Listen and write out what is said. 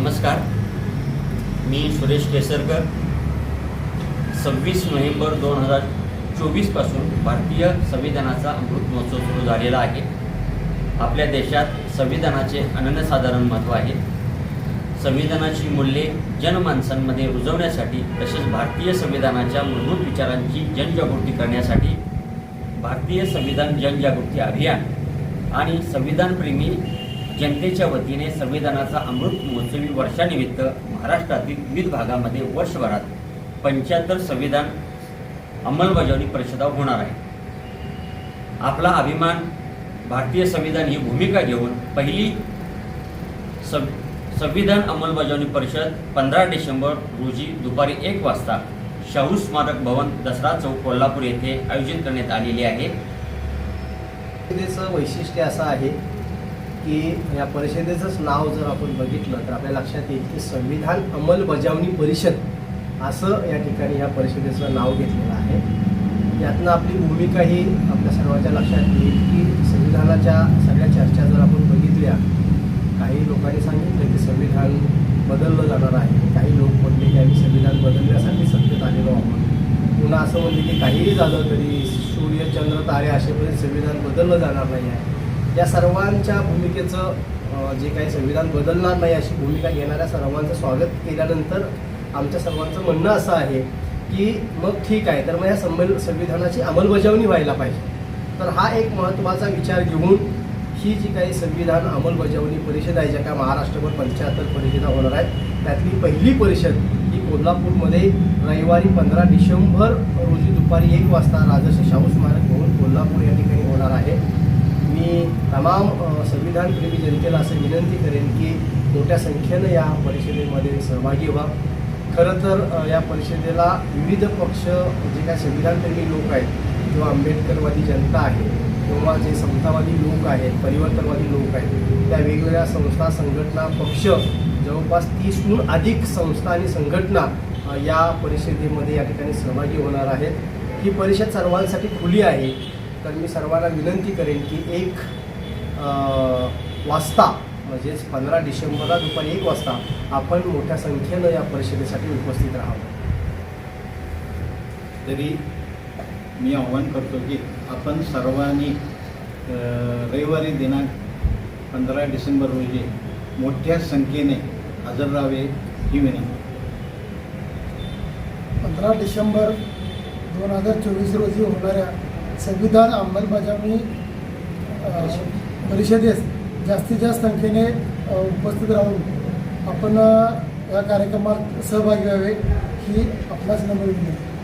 नमस्कार. मी सुरेश केसरकर. सव्वीस नोव्हेंबर दोन हजार चोवीसपासून भारतीय संविधानाचा अमृत महोत्सव सुरू झालेला आहे. आपल्या देशात संविधानाचे अनन्यसाधारण महत्त्व आहे. संविधानाची मूल्ये जनमानसांमध्ये रुजवण्यासाठी तसेच भारतीय संविधानाच्या मूलभूत विचारांची जनजागृती करण्यासाठी भारतीय संविधान जनजागृती अभियान आणि संविधानप्रेमी जनतेच्या वतीने संविधानाचा अमृत महोत्सवी वर्षानिमित्त महाराष्ट्रातील विविध भागामध्ये वर्षभरात पंच्याहत्तर संविधान अंमलबजावणी परिषदा होणार आहे आपला अभिमान भारतीय संविधान ही भूमिका घेऊन पहिली सं संविधान अंमलबजावणी परिषद पंधरा डिसेंबर रोजी दुपारी एक वाजता शाहू स्मारक भवन दसरा चौक कोल्हापूर येथे आयोजित करण्यात आलेली आहे. वैशिष्ट्य असं आहे की या परिषदेचंच नाव जर आपण बघितलं तर आपल्या लक्षात येईल की संविधान अंमलबजावणी परिषद असं या ठिकाणी या परिषदेचं नाव घेतलेलं आहे. यातनं आपली भूमिका ही आपल्या सर्वांच्या लक्षात येईल की संविधानाच्या सगळ्या चर्चा जर आपण बघितल्या काही लोकांनी सांगितलं की संविधान बदललं जाणार आहे. काही लोक म्हणले की आम्ही संविधान बदलण्यासाठी सत्तेत आलेलो आहोत. पुन्हा असं म्हणले की काहीही झालं तरी सूर्य चंद्र तारे असेपर्यंत संविधान बदललं जाणार नाही आहे. या सर्वांच्या भूमिकेचं जे काही संविधान बदलणार नाही अशी भूमिका घेणाऱ्या सर्वांचं स्वागत केल्यानंतर आमच्या सर्वांचं म्हणणं असं आहे की मग ठीक आहे तर मग या संमेल संविधानाची अंमलबजावणी व्हायला पाहिजे. तर हा एक महत्त्वाचा विचार घेऊन ही जी काही संविधान अंमलबजावणी परिषद आहे ज्या काय महाराष्ट्रभर पंच्याहत्तर परिषदा होणार आहेत त्यातली पहिली परिषद ही कोल्हापूरमध्ये रविवारी पंधरा डिसेंबर रोजी दुपारी एक वाजता राजर्षी शाहू स्मारक भवन कोल्हापूर या ठिकाणी होणार आहे. तमाम अ, संविधानप्रेमी जनतेला असं विनंती करेन की मोठ्या संख्येनं या परिषदेमध्ये सहभागी व्हा. खरं तर या परिषदेला विविध पक्ष जे काही संविधानप्रेमी लोक आहेत किंवा आंबेडकरवादी जनता आहे किंवा जे समतावादी लोक आहेत परिवर्तनवादी लोक आहेत त्या वेगवेगळ्या संस्था संघटना पक्ष जवळपास तीसहून अधिक संस्था आणि संघटना या परिषदेमध्ये या ठिकाणी सहभागी होणार आहेत. ही परिषद सर्वांसाठी खुली आहे. तर मी सर्वांना विनंती करेन की एक वाजता म्हणजेच पंधरा डिसेंबरला दुपारी एक वाजता आपण मोठ्या संख्येनं या परिषदेसाठी उपस्थित राहावं. तरी मी आव्हान करतो की आपण सर्वांनी रविवारी दिनांक पंधरा डिसेंबर रोजी मोठ्या संख्येने हजर राहावे ही विनंती. पंधरा डिसेंबर दोन हजार चोवीस रोजी होणाऱ्या संविधान अंमलबजावणी परिषदेस जास्तीत जास्त संख्येने उपस्थित राहून आपण या कार्यक्रमात सहभागी व्हावे ही आपलाच नम्र विनंती